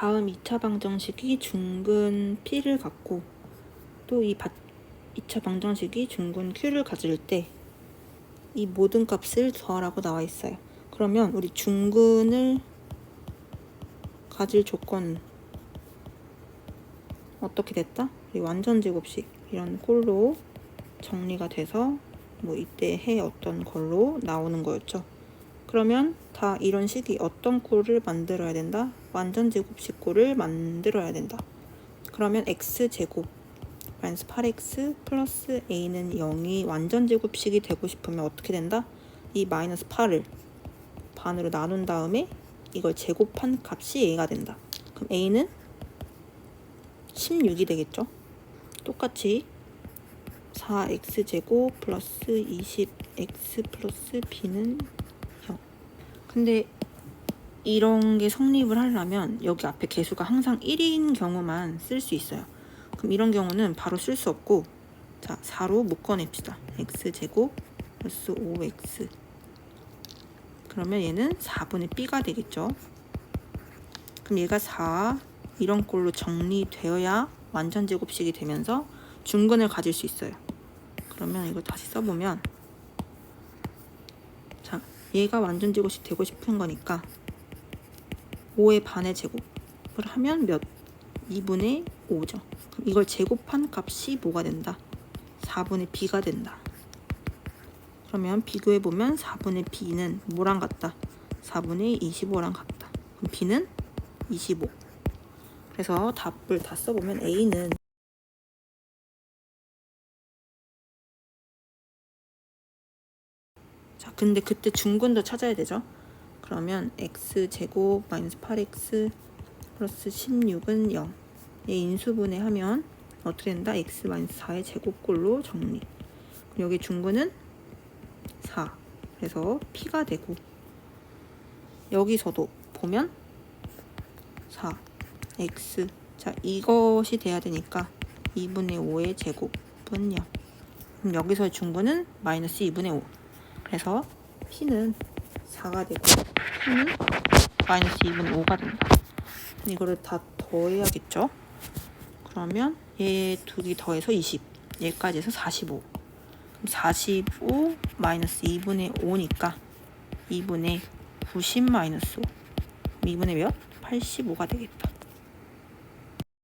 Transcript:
다음 2차 방정식이 중근 P를 갖고 또 이 2차 방정식이 중근 Q를 가질 때 이 모든 값을 더하라고 나와 있어요. 그러면 우리 중근을 가질 조건 어떻게 됐다? 이 완전 제곱식 이런 꼴로 정리가 돼서 뭐 이때 해 어떤 걸로 나오는 거였죠. 그러면 다 이런 식이 어떤 꼴을 만들어야 된다? 완전 제곱식 꼴을 만들어야 된다. 그러면 x제곱 마이너스 8x 플러스 a는 0이 완전 제곱식이 되고 싶으면 어떻게 된다? 이 마이너스 8을 반으로 나눈 다음에 이걸 제곱한 값이 a가 된다. 그럼 a는 16이 되겠죠? 똑같이 4x제곱 플러스 20x 플러스 b는 0. 근데 이런 게 성립을 하려면 여기 앞에 개수가 항상 1인 경우만 쓸 수 있어요. 그럼 이런 경우는 바로 쓸 수 없고 자 4로 묶어냅시다. x제곱 플러스 5x 그러면 얘는 4분의 b가 되겠죠. 그럼 얘가 4 이런 꼴로 정리되어야 완전 제곱식이 되면서 중근을 가질 수 있어요. 그러면 이거 다시 써보면 자 얘가 완전 제곱식 되고 싶은 거니까 5의 반의 제곱을 하면 몇? 2분의 5죠. 그럼 이걸 제곱한 값이 뭐가 된다? 4분의 b가 된다. 그러면 비교해 보면 4분의 b는 뭐랑 같다? 4분의 25랑 같다. 그럼 b는 25. 그래서 답을 다 써보면 a는 자 근데 그때 중근도 찾아야 되죠. 그러면 x 제곱 마이너스 8x 플러스 16은 0. 얘 인수분해 하면 어떻게 된다? x 마이너스 4의 제곱꼴로 정리. 여기 중근은 4. 그래서 p가 되고 여기서도 보면 4 x 자 이것이 돼야 되니까 2분의 5의 제곱은 0. 그럼 여기서의 중근은 마이너스 2분의 5. 그래서 p는 4가 되고 p는 마이너스 2분의 5가 된다. 이거를 다 더해야겠죠? 그러면 얘 둘이 더해서 20. 얘까지 해서 45. 그럼 45 마이너스 2분의 5니까 2분의 90 마이너스 5. 2분의 몇? 85가 되겠다.